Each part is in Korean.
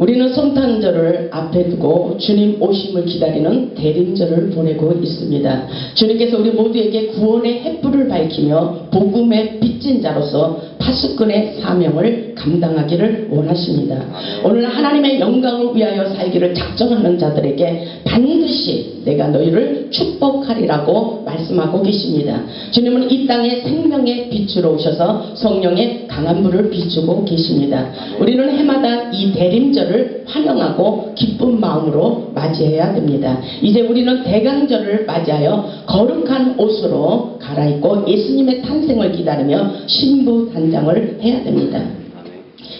우리는 성탄절을 앞에 두고 주님 오심을 기다리는 대림절을 보내고 있습니다. 주님께서 우리 모두에게 구원의 햇불을 밝히며 복음의 빚진 자로서 파수꾼의 사명을 감당하기를 원하십니다. 오늘 하나님의 영광을 위하여 살기를 작정하는 자들에게 반드시 내가 너희를 축복하리라고 말씀하고 계십니다. 주님은 이 땅에 생명의 빛으로 오셔서 성령의 강한 불을 비추고 계십니다. 우리는 해마다 이 대림절을 환영하고 기쁜 마음으로 맞이해야 됩니다. 이제 우리는 대강절을 맞이하여 거룩한 옷으로 갈아입고 예수님의 탄생을 기다리며 신부 단장 을 해야 됩니다.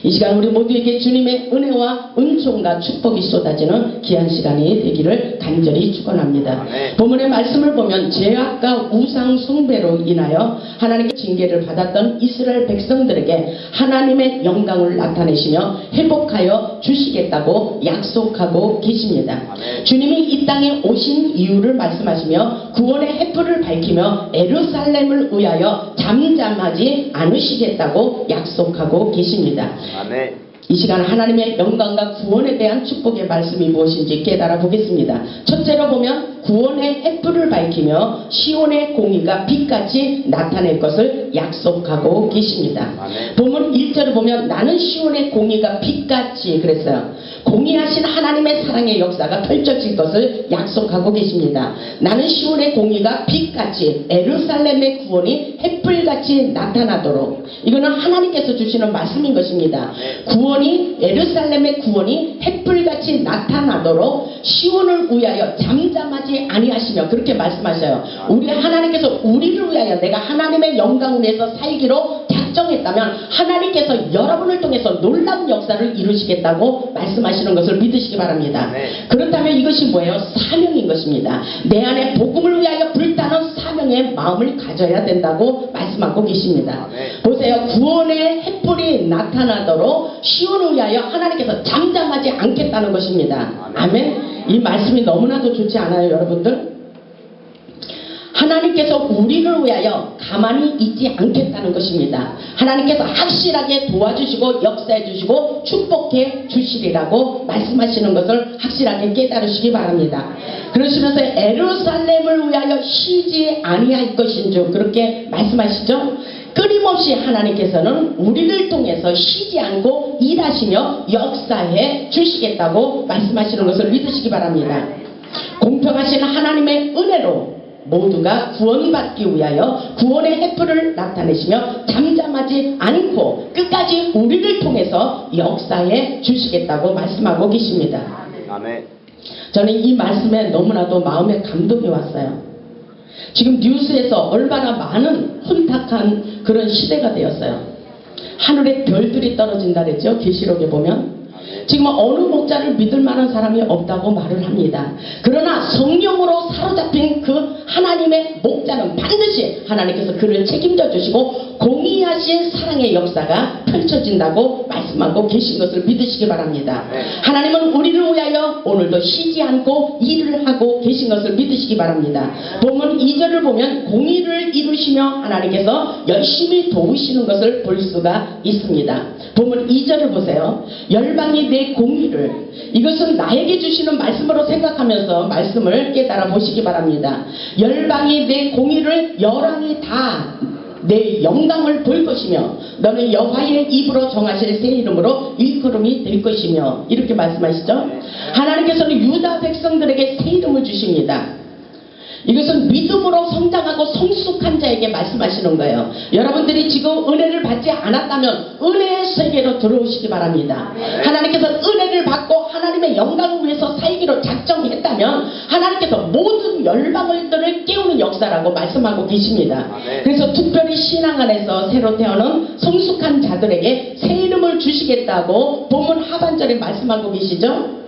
이 시간 우리 모두에게 주님의 은혜와 은총과 축복이 쏟아지는 귀한 시간이 되기를 간절히 축원합니다. 본문의 말씀을 보면 죄악과 우상 숭배로 인하여 하나님의 징계를 받았던 이스라엘 백성들에게 하나님의 영광을 나타내시며 회복하여 주시겠다고 약속하고 계십니다. 주님이 이 땅에 오신 이유를 말씀하시며 구원의 햇불을 밝히며 에루살렘을 위하여 잠잠하지 않으시겠다고 약속하고 계십니다. 아멘. 이 시간 하나님의 영광과 구원에 대한 축복의 말씀이 무엇인지 깨달아 보겠습니다. 첫째로 보면 구원의 햇불을 밝히며 시온의 공의가 빛같이 나타낼 것을 약속하고 계십니다. 아멘. 본문 1절을 보면 나는 시온의 공의가 빛같이 그랬어요. 공의하신 하나님의 사랑의 역사가 펼쳐질 것을 약속하고 계십니다. 나는 시온의 공의가 빛같이 에루살렘의 구원이 햇불같이 나타나도록 이거는 하나님께서 주시는 말씀인 것입니다. 구원이 에루살렘의 구원이 햇불같이 나타나도록 시온을 위하여 잠잠하지 아니하시며 그렇게 말씀하셔요. 우리 하나님께서 우리를 위하여 내가 하나님의 영광을 위해서 살기로 작정했다면 하나님께서 여러분을 통해서 놀라운 역사를 이루시겠다고 말씀하시는 것을 믿으시기 바랍니다. 네. 그렇다면 이것이 뭐예요? 사명인 것입니다. 내 안에 복음을 위하여 불타는 사명의 마음을 가져야 된다고 말씀하고 계십니다. 네. 보세요. 구원의 햇불이 나타나도록 시온을 위하여 하나님께서 잠잠하지 않겠다는 것입니다. 아멘. 이 말씀이 너무나도 좋지 않아요, 여러분들? 하나님께서 우리를 위하여 가만히 있지 않겠다는 것입니다. 하나님께서 확실하게 도와주시고 역사해 주시고 축복해 주시리라고 말씀하시는 것을 확실하게 깨달으시기 바랍니다. 그러시면서 에루살렘을 위하여 쉬지 아니할 것인 줄 그렇게 말씀하시죠. 끊임없이 하나님께서는 우리를 통해서 쉬지 않고 일하시며 역사해 주시겠다고 말씀하시는 것을 믿으시기 바랍니다. 공평하신 하나님의 은혜로 모두가 구원받기 위하여 구원의 햇불을 나타내시며 잠잠하지 않고 끝까지 우리를 통해서 역사해 주시겠다고 말씀하고 계십니다. 아멘. 저는 이 말씀에 너무나도 마음에 감동이 왔어요. 지금 뉴스에서 얼마나 많은 혼탁한 그런 시대가 되었어요. 하늘에 별들이 떨어진다 그랬죠. 계시록에 보면. 지금 어느 목자를 믿을 만한 사람이 없다고 말을 합니다. 그러나 성령으로 사로잡힌 그 하나님의 목자는 반드시 하나님께서 그를 책임져 주시고 공의하신 사랑의 역사가 펼쳐진다고 말씀하고 계신 것을 믿으시기 바랍니다. 네. 하나님은 우리를 위하여 오늘도 쉬지 않고 일을 하고 계신 것을 믿으시기 바랍니다. 본문 2절을 보면 공의를 이루시며 하나님께서 열심히 도우시는 것을 볼 수가 있습니다. 본문 2절을 보세요. 열방이 내 공의를 이것은 나에게 주시는 말씀으로 생각하면서 말씀을 깨달아 보시기 바랍니다. 열방이 내 공의를 열왕이 다 내 영광을 볼 것이며 너는 여호와의 입으로 정하실 새 이름으로 일컬음이 될 것이며 이렇게 말씀하시죠. 하나님께서는 유다 백성들에게 새 이름을 주십니다. 이것은 믿음으로 성장하고 성숙한 자에게 말씀하시는 거예요. 여러분들이 지금 은혜를 받지 않았다면 은혜의 세계로 들어오시기 바랍니다. 하나님께서 은혜를 받고 하나님의 영광을 위해서 살기로 작정했다면 하나님께서 모든 열방을들을 깨우는 역사라고 말씀하고 계십니다. 아멘. 그래서 특별히 신앙 안에서 새로 태어난 성숙한 자들에게 새 이름을 주시겠다고 본문 하반절에 말씀하고 계시죠?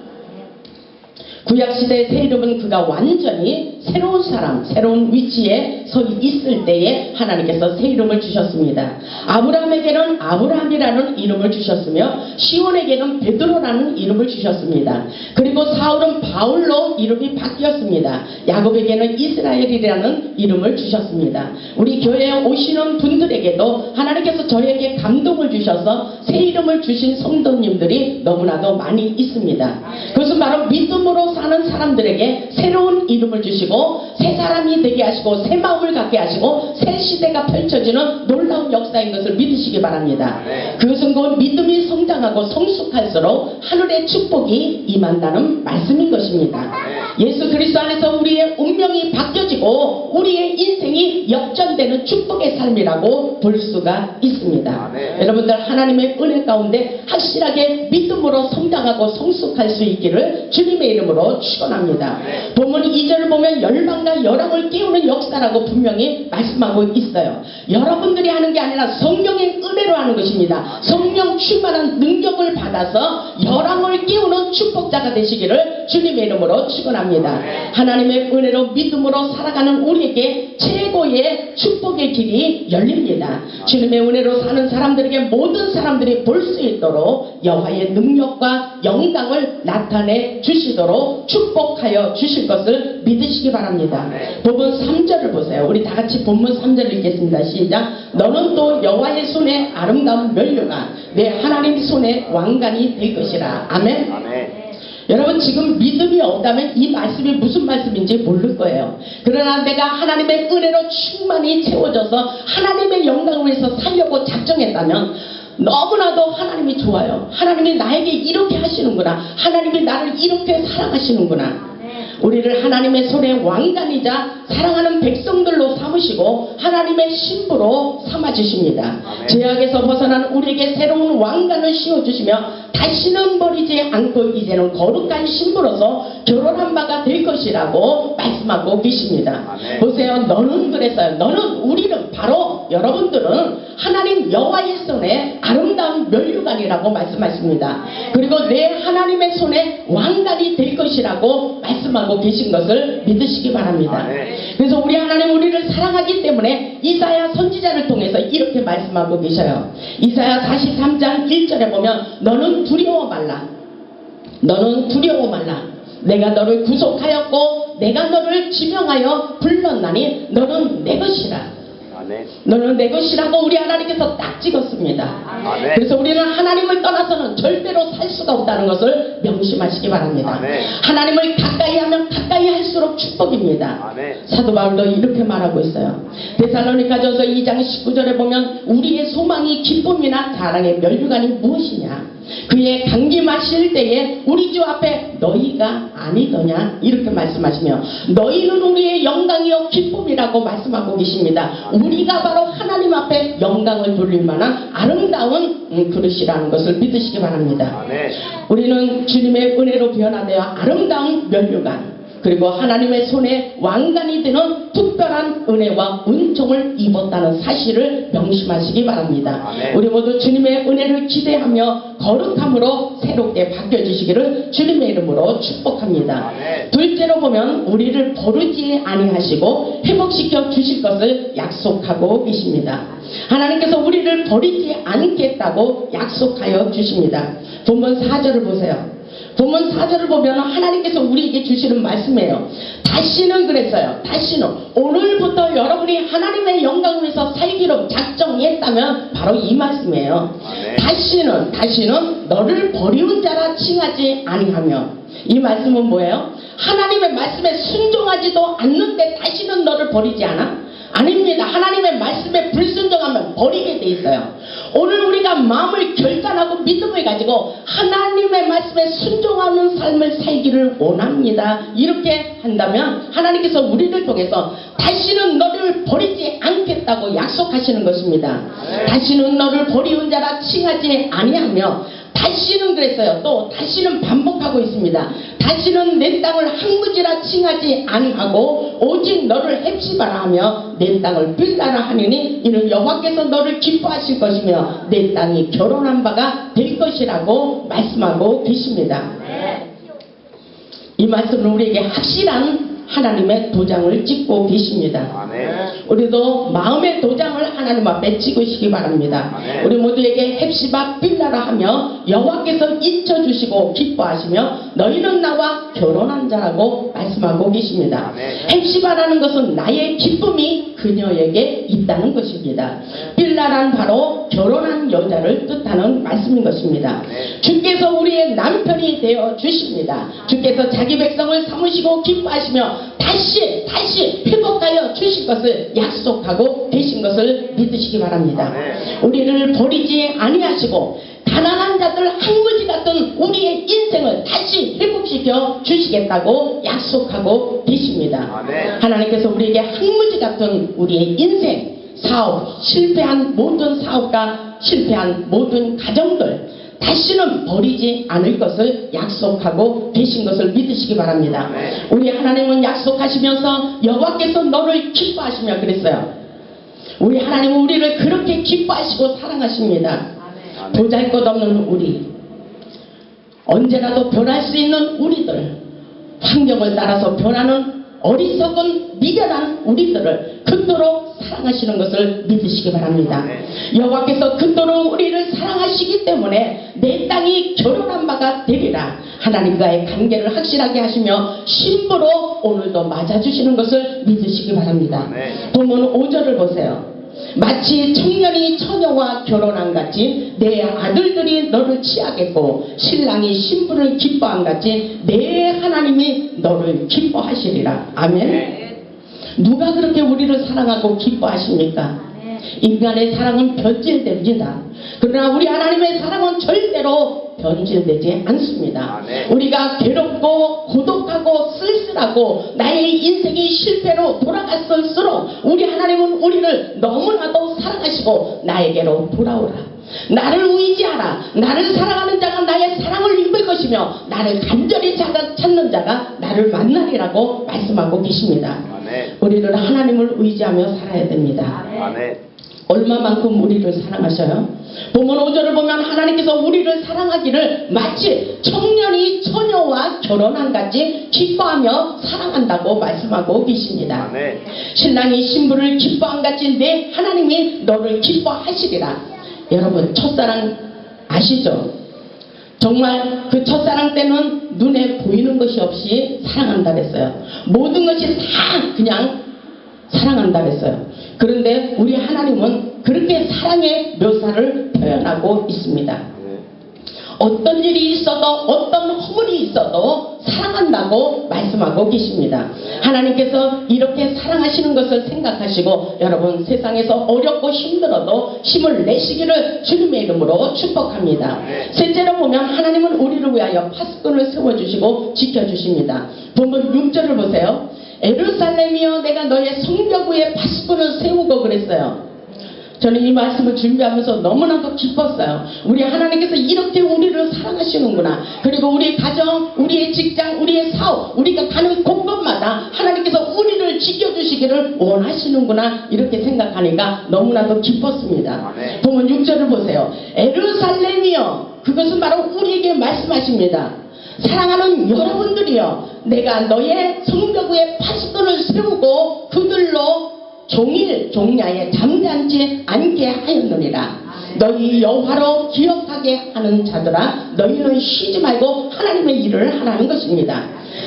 구약시대의 새 이름은 그가 완전히 새로운 사람, 새로운 위치에 서 있을 때에 하나님께서 새 이름을 주셨습니다. 아브라함에게는 아브라함이라는 이름을 주셨으며 시온에게는 베드로라는 이름을 주셨습니다. 그리고 사울은 바울로 이름이 바뀌었습니다. 야곱에게는 이스라엘이라는 이름을 주셨습니다. 우리 교회에 오시는 분들에게도 하나님께서 저에게 감동을 주셔서 새 이름을 주신 성도님들이 너무나도 많이 있습니다. 그것은 바로 믿음으로 사는 사람들에게 새로운 이름을 주시고 새 사람이 되게 하시고 새 마음 을 갖게 하시고 새 시대가 펼쳐지는 놀라운 역사인 것을 믿으시기 바랍니다. 그것은 곧 믿음이 성장하고 성숙할수록 하늘의 축복이 임한다는 말씀인 것입니다. 예수 그리스도 안에서 우리의 운명이 바뀌어지고 우리의 인생이 역전되는 축복의 삶이라고 볼 수가 있습니다. 아멘. 여러분들 하나님의 은혜 가운데 확실하게 믿음으로 성장하고 성숙할 수 있기를 주님의 이름으로 축원합니다. 본문 2절을 보면 열방과 열왕을 깨우는 역사라고 분명히 말씀하고 있어요. 여러분들이 하는 게 아니라 성령의 은혜로 하는 것입니다. 성령 충만한 능력을 받아서 열왕을 깨우는 축복자가 되시기를 주님의 이름으로 축원합니다. 하나님의 은혜로 믿음으로 살아가는 우리에게 최고의 축복의 길이 열립니다. 주님의 은혜로 사는 사람들에게 모든 사람들이 볼 수 있도록 여호와의 능력과 영광을 나타내 주시도록 축복하여 주실 것을 믿으시기 바랍니다. 본문 3절을 보세요. 우리 다 같이 본문 3절을 읽겠습니다. 시작. 너는 또 여호와의 손에 아름다운 멸류가 내 하나님 손에 왕관이 될 것이라. 아멘. 아멘. 여러분 지금 믿음이 없다면 이 말씀이 무슨 말씀인지 모를 거예요. 그러나 내가 하나님의 은혜로 충만히 채워져서 하나님의 영광을 위해서 살려고 작정했다면 너무나도 하나님이 좋아요. 하나님이 나에게 이렇게 하시는구나. 하나님이 나를 이렇게 사랑하시는구나. 우리를 하나님의 손에 왕관이자 사랑하는 백성들로 삼으시고 하나님의 신부로 삼아주십니다. 아멘. 죄악에서 벗어난 우리에게 새로운 왕관을 씌워주시며 다시는 버리지 않고 이제는 거룩한 신부로서 결혼한 바가 될 것이라고 말씀하고 계십니다. 아멘. 보세요. 너는 그랬어요. 너는 우리는 바로 여러분들은 하나님 여호와의 손에 아름다운 멸류관이라고 말씀하십니다. 그리고 내 하나님의 손에 왕관이 될 것이라고 말씀하고 계신 것을 믿으시기 바랍니다. 아멘. 그래서 우리 하나님 우리를 사랑하기 때문에 이사야 선지자를 통해서 이렇게 말씀하고 계셔요. 이사야 43장 1절에 보면 너는 두려워 말라. 너는 두려워 말라. 내가 너를 구속하였고 내가 너를 지명하여 불렀나니 너는 내 것이라. 너는 내 것이라고 우리 하나님께서 딱 찍었습니다. 그래서 우리는 하나님을 떠나서는 절대로 살 수가 없다는 것을 명심하시기 바랍니다. 하나님을 가까이 하면 가까이 할수록 축복입니다. 사도 바울도 이렇게 말하고 있어요. 데살로니가전서 2장 19절에 보면 우리의 소망이 기쁨이나 자랑의 멸류관이 무엇이냐? 그의 강기 마실 때에 우리 주 앞에 너희가 아니더냐? 이렇게 말씀하시며 너희는 우리의 영광이요 기쁨이라고 말씀하고 계십니다. 우리가 바로 하나님 앞에 영광을 돌릴 만한 아름다운 음, 그릇이라는 것을 믿으시기 바랍니다. 우리는 주님의 은혜로 변화되어 아름다운 면류관 그리고 하나님의 손에 왕관이 되는 특별한 은혜와 은총을 입었다는 사실을 명심하시기 바랍니다. 아멘. 우리 모두 주님의 은혜를 기대하며 거룩함으로 새롭게 바뀌어주시기를 주님의 이름으로 축복합니다. 아멘. 둘째로 보면 우리를 버르지 아니하시고 회복시켜 주실 것을 약속하고 계십니다. 하나님께서 우리를 버리지 않겠다고 약속하여 주십니다. 본문 4절을 보세요. 본문 4절을 보면 하나님께서 우리에게 주시는 말씀이에요. 다시는 그랬어요. 다시는 오늘부터 여러분이 하나님의 영광을 위해서 살기로 작정했다면 바로 이 말씀이에요. 아멘. 다시는 다시는 너를 버리운 자라 칭하지 아니하며 이 말씀은 뭐예요? 하나님의 말씀에 순종하지도 않는데 다시는 너를 버리지 않아? 아닙니다. 하나님의 말씀에 불순종하면 버리게 돼 있어요. 오늘 우리가 마음을 결단하고 믿음을 가지고 하나님의 말씀에 순종하는 삶을 살기를 원합니다. 이렇게 한다면 하나님께서 우리를 통해서 다시는 너를 버리지 않겠다고 약속하시는 것입니다. 다시는 너를 버리운 자라 칭하지 아니하며 다시는 그랬어요. 또 다시는 반복하고 있습니다. 다시는 내 땅을 항무지라 칭하지 아니하고 오직 너를 헵시바라 하며 내 땅을 빌다라 하느니 이는 여호와께서 너를 기뻐하실 것이며 내 땅이 결혼한 바가 될 것이라고 말씀하고 계십니다. 이 말씀은 우리에게 확실한 하나님의 도장을 찍고 계십니다. 아멘. 우리도 마음의 도장을 하나님 앞에 찍으시기 바랍니다. 아멘. 우리 모두에게 헵시바 빌라라 하며 여호와께서 잊혀주시고 기뻐하시며 너희는 나와 결혼한 자라고 말씀하고 계십니다. 아멘. 헵시바라는 것은 나의 기쁨이 그녀에게 있다는 것입니다. 빌라란 바로 결혼한 여자를 뜻하는 말씀인 것입니다. 아멘. 주께서 우리의 남편이 되어 주십니다. 주께서 자기 백성을 삼으시고 기뻐하시며 다시 다시 회복하여 주실 것을 약속하고 계신 것을 믿으시기 바랍니다. 아멘. 우리를 버리지 아니하시고 가난한 자들 항무지 같은 우리의 인생을 다시 회복시켜 주시겠다고 약속하고 계십니다. 아멘. 하나님께서 우리에게 항무지 같은 우리의 인생, 사업, 실패한 모든 사업과 실패한 모든 가정들, 다시는 버리지 않을 것을 약속하고 계신 것을 믿으시기 바랍니다. 아멘. 우리 하나님은 약속하시면서 여호와께서 너를 기뻐하시며 그랬어요. 우리 하나님은 우리를 그렇게 기뻐하시고 사랑하십니다. 아멘. 보잘 것 없는 우리, 언제라도 변할 수 있는 우리들, 환경을 따라서 변하는 어리석은 미련한 우리들을 그토록 사랑하시는 것을 믿으시기 바랍니다. 여호와께서 그토록 우리를 사랑하시기 때문에 내 땅이 결혼한 바가 되리라 하나님과의 관계를 확실하게 하시며 신부로 오늘도 맞아주시는 것을 믿으시기 바랍니다. 보면 5절을 보세요. 마치 청년이 처녀와 결혼한 같이 내 아들들이 너를 취하겠고 신랑이 신부를 기뻐한 같이 내 하나님이 너를 기뻐하시리라. 아멘. 누가 그렇게 우리를 사랑하고 기뻐하십니까? 인간의 사랑은 변질됩니다. 그러나 우리 하나님의 사랑은 절대로 변질되지 않습니다. 우리가 괴롭고 고독 쓸쓸하고 나의 인생이 실패로 돌아갔을수록 우리 하나님은 우리를 너무나도 사랑하시고 나에게로 돌아오라. 나를 의지하라. 나를 사랑하는 자가 나의 사랑을 입을 것이며 나를 간절히 찾는 자가 나를 만나리라고 말씀하고 계십니다. 우리를 하나님을 의지하며 살아야 됩니다. 아멘. 얼마만큼 우리를 사랑하셔요? 보면 5절을 보면 하나님께서 우리를 사랑하기를 마치 청년이 처녀와 결혼한 같이 기뻐하며 사랑한다고 말씀하고 계십니다. 아멘. 신랑이 신부를 기뻐한 같이 내 하나님이 너를 기뻐하시리라. 여러분 첫사랑 아시죠? 정말 그 첫사랑 때는 눈에 보이는 것이 없이 사랑한다 그랬어요. 모든 것이 다 그냥 사랑한다 그랬어요. 그런데 우리 하나님은 그렇게 사랑의 묘사를 표현하고 있습니다. 아멘. 어떤 일이 있어도 어떤 허물이 있어도 사랑한다고 말씀하고 계십니다. 하나님께서 이렇게 사랑하시는 것을 생각하시고 여러분 세상에서 어렵고 힘들어도 힘을 내시기를 주님의 이름으로 축복합니다. 셋째로 보면 하나님은 우리를 위하여 파수꾼을 세워주시고 지켜주십니다. 본문 6절을 보세요. 에루살렘이여 내가 너의 성벽 위에 파수꾼을 세우고 그랬어요. 저는 이 말씀을 준비하면서 너무나도 기뻤어요. 우리 하나님께서 이렇게 우리를 사랑하시는구나. 그리고 우리 가정, 우리의 직장, 우리의 사업, 우리가 가는 곳곳마다 하나님께서 우리를 지켜주시기를 원하시는구나. 이렇게 생각하니까 너무나도 기뻤습니다. 아멘. 보면 6절을 보세요. 에루살렘이여. 그것은 바로 우리에게 말씀하십니다. 사랑하는 여러분들이여. 내가 너의 성벽 위에 파수꾼을 세우고 그들로 종일 종야에 잠잠지 않게 하였느니라. 너희 여호와로 기억하게 하는 자들아 너희는 쉬지 말고 하나님의 일을 하라는 것입니다.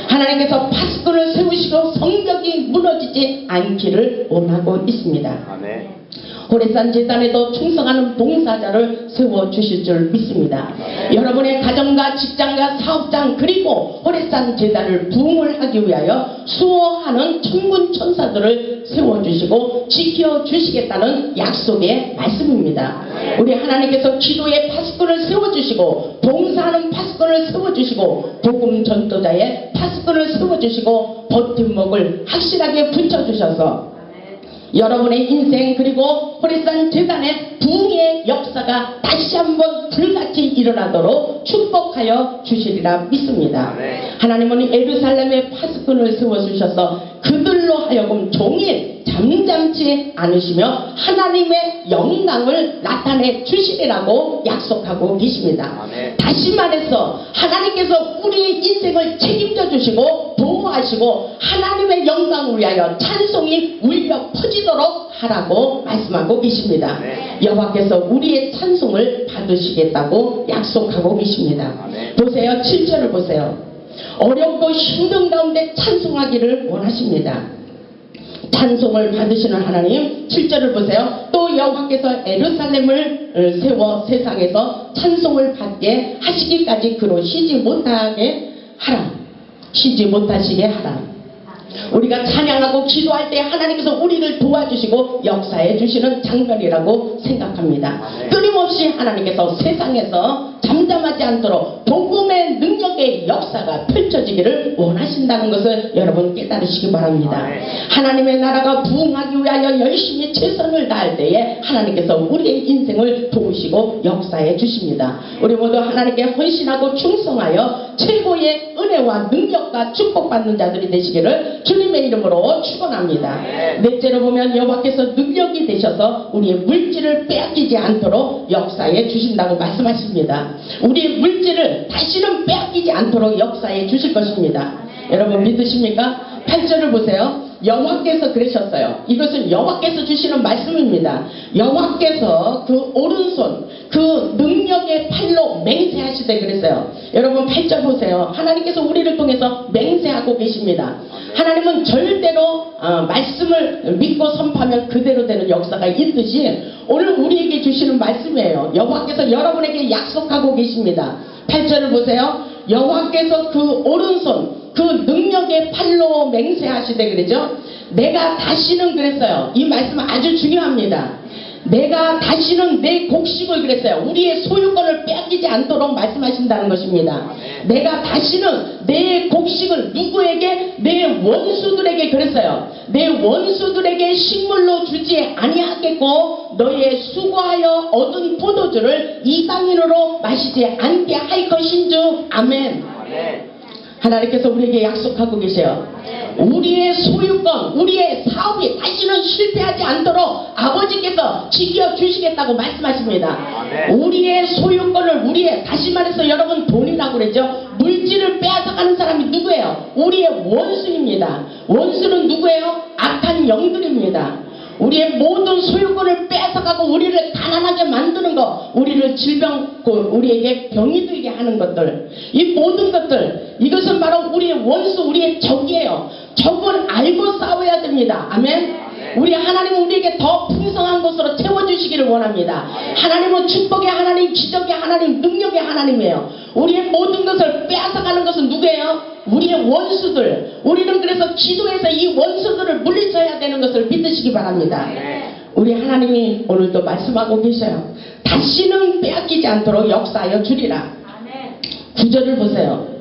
하나님께서 파수꾼을 세우시고 성벽이 무너지지 않기를 원하고 있습니다. 아멘. 호레산 재단에도 충성하는 봉사자를 세워 주실 줄 믿습니다. 여러분의 가정과 직장과 사업장 그리고 호레산 재단을 부흥을 하기 위하여 수호하는 천군 천사들을 세워 주시고 지켜 주시겠다는 약속의 말씀입니다. 우리 하나님께서 기도의 파수꾼을 세워 주시고 봉사하는 파수꾼을 세워 주시고 복음 전도자의 파수꾼을 세워 주시고 버팀목을 확실하게 붙여 주셔서 여러분의 인생 그리고 호리산 재단의 부흥의 역사가 다시 한번 불같이 일어나도록 축복하여 주시리라 믿습니다. 하나님은 에루살렘의 파수꾼을 세워주셔서 그들로 하여금 종일 잠잠치 않으시며 하나님의 영광을 나타내 주시리라고 약속하고 계십니다. 아멘. 다시 말해서 하나님께서 우리의 인생을 책임져 주시고 보호하시고 하나님의 영광을 위하여 찬송이 울려 퍼지도록 하라고 말씀하고 계십니다. 아멘. 여호와께서 우리의 찬송을 받으시겠다고 약속하고 계십니다. 아멘. 보세요. 7절을 보세요. 어렵고 힘든 가운데 찬송하기를 원하십니다. 찬송을 받으시는 하나님 7절을 보세요. 또 여호와께서 에루살렘을 어, 세워 세상에서 찬송을 받게 하시기까지 그로 쉬지 못하게 하라. 쉬지 못하시게 하라. 우리가 찬양하고 기도할 때 하나님께서 우리를 도와주시고 역사해 주시는 장면이라고 생각합니다. 아멘. 끊임없이 하나님께서 세상에서 잠잠하지 않도록 복음의 능력의 역사가 펼쳐지기를 원하신다는 것을 여러분 깨달으시기 바랍니다. 아멘. 하나님의 나라가 부흥하기 위하여 열심히 최선을 다할 때에 하나님께서 우리의 인생을 도우시고 역사해 주십니다. 우리 모두 하나님께 헌신하고 충성하여 최고의 은혜와 능력과 축복받는 자들이 되시기를 주님의 이름으로 축원합니다. 아멘. 넷째로 보면 여호와께서 능력이 되셔서 우리의 물질을 빼앗기지 않도록 역사해 주신다고 말씀하십니다. 우리의 물질을 다시는 빼앗기지 않도록 역사해 주실 것입니다. 여러분 믿으십니까? 8절을 보세요. 여호와께서 그러셨어요. 이것은 여호와께서 주시는 말씀입니다. 여호와께서 그 오른손 그 능력의 팔로 맹세하시되 그랬어요. 여러분 8절 보세요. 하나님께서 우리를 통해서 맹세하고 계십니다. 하나님은 절대로 어, 말씀을 믿고 선포하면 그대로 되는 역사가 있듯이 오늘 우리에게 주시는 말씀이에요. 여호와께서 여러분에게 약속하고 계십니다. 8절을 보세요. 여호와께서 그 오른손 그 능력의 팔로 맹세하시되 그러죠. 내가 다시는 그랬어요. 이 말씀은 아주 중요합니다. 내가 다시는 내 곡식을 그랬어요. 우리의 소유권을 빼앗기지 않도록 말씀하신다는 것입니다. 아멘. 내가 다시는 내 곡식을 누구에게 내 원수들에게 그랬어요. 내 원수들에게 식물로 주지 아니하겠고 너의 수고하여 얻은 포도주를 이방인으로 마시지 않게 할 것인 즉 아멘. 하나님께서 우리에게 약속하고 계세요. 우리의 소유권, 우리의 사업이 다시는 실패하지 않도록 아버지께서 지켜 주시겠다고 말씀하십니다. 우리의 소유권을 우리의 다시 말해서 여러분 돈이라고 그랬죠. 물질을 빼앗아가는 사람이 누구예요? 우리의 원수입니다. 원수는 누구예요? 악한 영들입니다. 우리의 모든 소유권을 뺏어가고 우리를 가난하게 만드는 것, 우리를 질병, 그 우리에게 병이 들게 하는 것들, 이 모든 것들, 이것은 바로 우리의 원수, 우리의 적이에요. 적은 알고 싸워야 됩니다. 아멘. 우리 하나님은 우리에게 더 풍성한 것으로 채워주시기를 원합니다. 하나님은 축복의 하나님, 기적의 하나님, 능력의 하나님이에요. 우리의 모든 것을 빼앗아가는 것은 누구예요? 우리의 원수들. 우리는 그래서 기도해서 이 원수들을 물리쳐야 되는 것을 믿으시기 바랍니다. 우리 하나님이 오늘도 말씀하고 계셔요. 다시는 빼앗기지 않도록 역사하여 주리라. 구절을 보세요.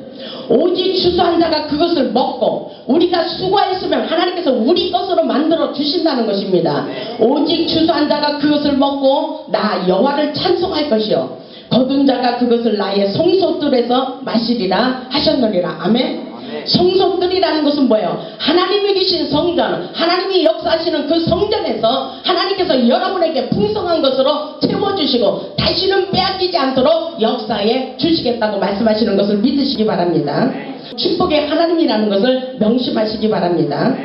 오직 추수한 자가 그것을 먹고 우리가 수고했으면 하나님께서 우리 것으로 만들어 주신다는 것입니다. 오직 추수한 자가 그것을 먹고 나 여호와를 찬송할 것이요 거둔 자가 그것을 나의 성소들에서 마시리라 하셨느니라. 아멘. 아멘. 성소들이라는 것은 뭐예요? 하나님이 계신 성전, 하나님이 역사하시는 그 성전에서 하나님께서 여러분에게 풍성한 것으로 채워주시고 다시는 빼앗기지 않도록 역사에 주시겠다고 말씀하시는 것을 믿으시기 바랍니다. 축복의 하나님이라는 것을 명심하시기 바랍니다.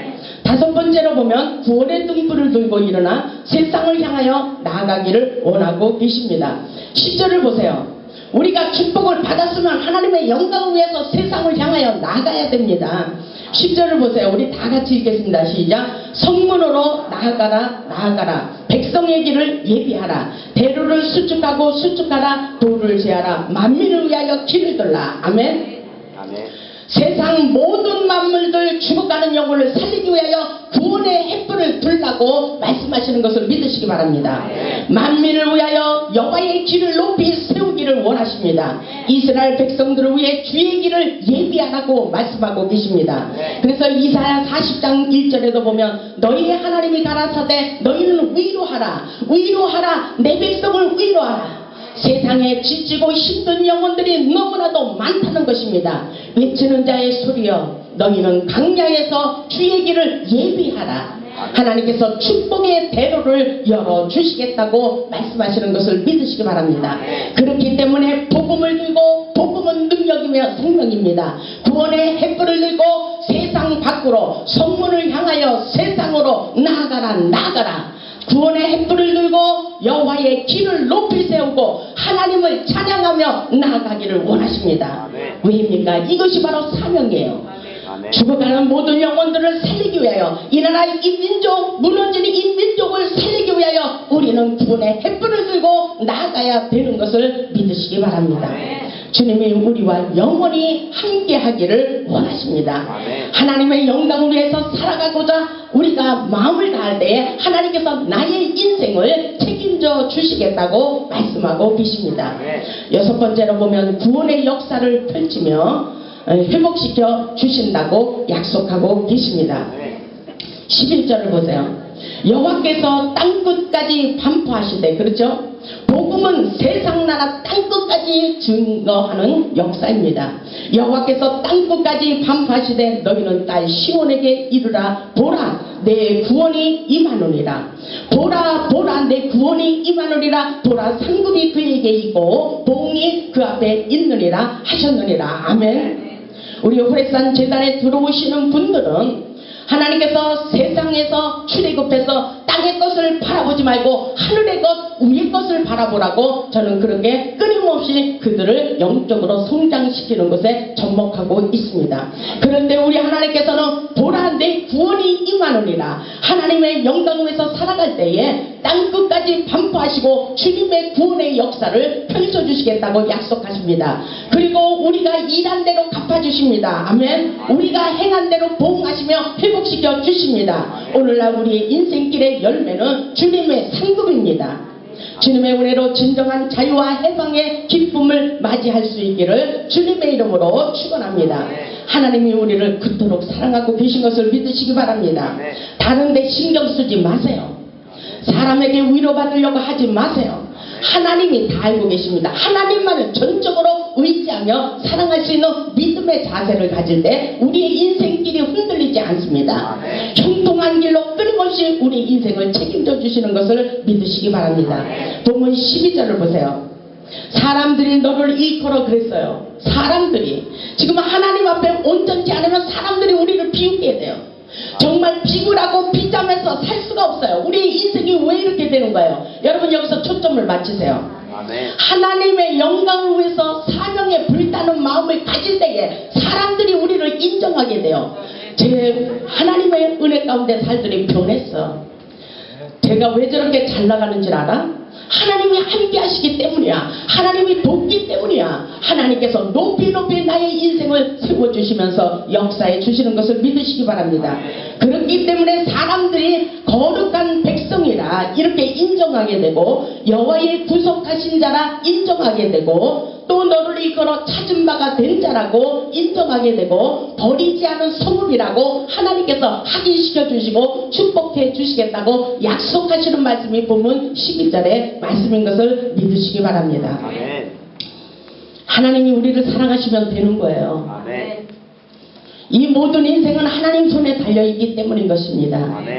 다섯 번째로 보면 구원의 등불을 들고 일어나 세상을 향하여 나아가기를 원하고 계십니다. 10절을 보세요. 우리가 축복을 받았으면 하나님의 영광을 위해서 세상을 향하여 나가야 됩니다. 10절을 보세요. 우리 다 같이 읽겠습니다. 시작. 성문으로 나아가라, 나아가라. 백성의 길을 예비하라. 대로를 수축하고 수축하라. 도를 제하라. 만민을 위하여 길을 들라. 아멘. 아멘. 세상 모든 만물들 죽어가는 영혼을 살리기 위하여 구원의 햇불을 들라고 말씀하시는 것을 믿으시기 바랍니다. 만민을 위하여 여호와의 길을 높이 세우기를 원하십니다. 이스라엘 백성들을 위해 주의 길을 예비하라고 말씀하고 계십니다. 그래서 이사야 40장 1절에도 보면 너희의 하나님이 가라사대 너희는 위로하라 위로하라 내 백성을 위로하라 세상에 지치고 힘든 영혼들이 너무나도 많다는 것입니다. 외치는 자의 소리여 너희는 강야에서 주의 길을 예비하라. 하나님께서 축복의 대로를 열어 주시겠다고 말씀하시는 것을 믿으시기 바랍니다. 그렇기 때문에 복음을 들고 복음은 능력이며 생명입니다. 구원의 햇불을 들고 세상 밖으로 성문을 향하여 세상으로 나아가라 나아가라. 구원의 햇불을 들고 여호와의 길을 높이 세우고 하나님을 찬양하며 나아가기를 원하십니다. 왜입니까? 이것이 바로 사명이에요. 죽어가는 모든 영혼들을 살리기 위하여 이 나라 이 민족 무너지는 이 민족을 살리기 위하여 우리는 구원의 햇불을 들고 나아가야 되는 것을 믿으시기 바랍니다. 주님이 우리와 영원히 함께 하기를 원하십니다. 아멘. 하나님의 영광을 위해서 살아가고자 우리가 마음을 다할 때에 하나님께서 나의 인생을 책임져 주시겠다고 말씀하고 계십니다. 아멘. 여섯 번째로 보면 구원의 역사를 펼치며 어, 회복시켜 주신다고 약속하고 계십니다. 아멘. 11절을 보세요. 여호와께서 땅끝까지 반포하시되 그렇죠? 복음은 세상 나라 땅끝까지 증거하는 역사입니다. 여호와께서 땅끝까지 반포하시되 너희는 딸 시온에게 이르라 보라 내 구원이 임하노니라 보라 보라 내 구원이 임하노니라 보라 상급이 그에게 있고 봉이 그 앞에 있느니라 하셨느니라 아멘 우리 호래산 재단에 들어오시는 분들은 하나님께서 세상에서 출애굽해서 땅의 것을 바라보지 말고 하늘의 것 위의 것을 바라보라고 저는 그렇게 끊임없이 그들을 영적으로 성장시키는 것에 접목하고 있습니다. 그런데 우리 하나님께서는 보라 내 구원이 임하느니라 하나님의 영광에서 살아갈 때에 땅 끝까지 반포하시고 주님의 구원의 역사를 펼쳐주시겠다고 약속하십니다. 그리고 우리가 일한 대로 갚아주십니다. 아멘. 우리가 행한 대로 보응하시며 회복시켜 주십니다. 오늘날 우리의 인생길 의 열매는 주님의 상급입니다. 주님의 은혜로 진정한 자유와 해방의 기쁨을 맞이할 수 있기를 주님의 이름으로 축원합니다. 하나님이 우리를 그토록 사랑하고 계신 것을 믿으시기 바랍니다. 다른 데 신경 쓰지 마세요. 사람에게 위로받으려고 하지 마세요. 하나님이 다 알고 계십니다. 하나님만을 전적으로 의지하며 사랑할 수 있는 믿음의 자세를 가질 때 우리의 인생길이 흔들리지 않습니다. 형통한 길로 끊임없이 우리 인생을 책임져 주시는 것을 믿으시기 바랍니다. 본문 12절을 보세요. 사람들이 너를 일컬어 그랬어요. 사람들이 지금 하나님 앞에 온전치 않으면 사람들이 우리를 비웃게 돼요. 정말 비굴하고 비참해서 살 수가 없어요. 우리 인생이 왜 이렇게 되는 거예요? 여러분 여기서 초점을 맞추세요. 하나님의 영광을 위해서 사명에 불타는 마음을 가질 때에 사람들이 우리를 인정하게 돼요. 제 하나님의 은혜 가운데 살들이 변했어. 제가 왜 저렇게 잘 나가는 줄 알아? 하나님이 함께 하시기 때문이야. 하나님이 돕기 때문이야. 하나님께서 높이 높이 나의 인생을 세워주시면서 역사해 주시는 것을 믿으시기 바랍니다. 그렇기 때문에 사람들이 거룩한 백성이라 이렇게 인정하게 되고 여호와의 구속하신 자라 인정하게 되고 또 너를 이끌어 찾은 바가 된 자라고 인정하게 되고 버리지 않은 성읍이라고 하나님께서 확인시켜 주시고 축복해 주시겠다고 약속하시는 말씀이 본문 12절의 말씀인 것을 믿으시기 바랍니다. 아멘. 하나님이 우리를 사랑하시면 되는 거예요. 아멘. 이 모든 인생은 하나님 손에 달려있기 때문인 것입니다. 아멘.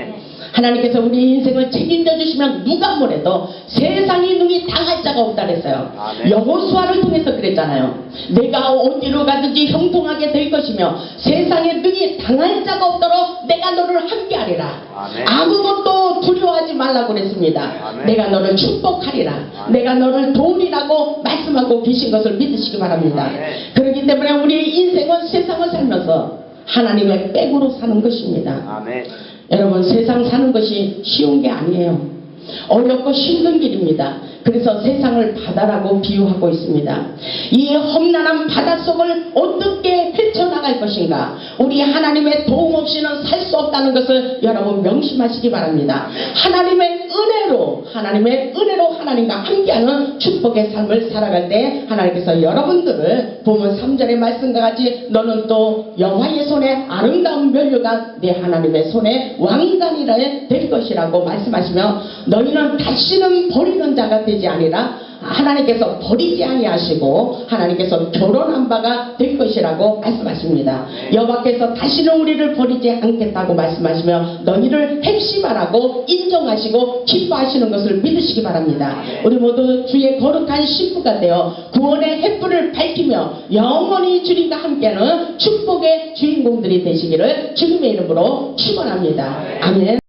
하나님께서 우리 인생을 책임져 주시면 누가 뭐래도 세상이 능히 당할 자가 없다 그랬어요. 아멘. 여호수아를 통해서 그랬잖아요. 내가 어디로 가든지 형통하게 될 것이며 세상에 능히 당할 자가 없도록 내가 너를 함께하리라. 아멘. 아무것도 두려워하지 말라고 그랬습니다. 아멘. 내가 너를 축복하리라. 내가 너를 도우리라고 말씀하고 계신 것을 믿으시기 바랍니다. 그렇기 때문에 우리의 인생은 세상을 살면서 하나님의 백으로 사는 것입니다. 아멘. 여러분 세상 사는 것이 쉬운 게 아니에요. 어렵고 힘든 길입니다. 그래서 세상을 바다라고 비유하고 있습니다. 이 험난한 바다 속을 어떻게 헤쳐나갈 것인가? 우리 하나님의 도움 없이는 살 수 없다는 것을 여러분 명심하시기 바랍니다. 하나님의 은혜로, 하나님의 은혜로 하나님과 함께하는 축복의 삶을 살아갈 때 하나님께서 여러분들을 보면 3절의 말씀과 같이 너는 또 여호와의 손에 아름다운 멸류관 내 하나님의 손에 왕관이라 될 것이라고 말씀하시며 너희는 다시는 버리는 자가 되지 아니라 하나님께서 버리지 아니하시고 하나님께서 결혼한 바가 될 것이라고 말씀하십니다. 여호와께서 다시는 우리를 버리지 않겠다고 말씀하시며 너희를 핵심하라고 인정하시고 기뻐하시는 것을 믿으시기 바랍니다. 우리 모두 주의 거룩한 신부가 되어 구원의 햇불을 밝히며 영원히 주님과 함께하는 축복의 주인공들이 되시기를 주님의 이름으로 축원합니다. 아멘.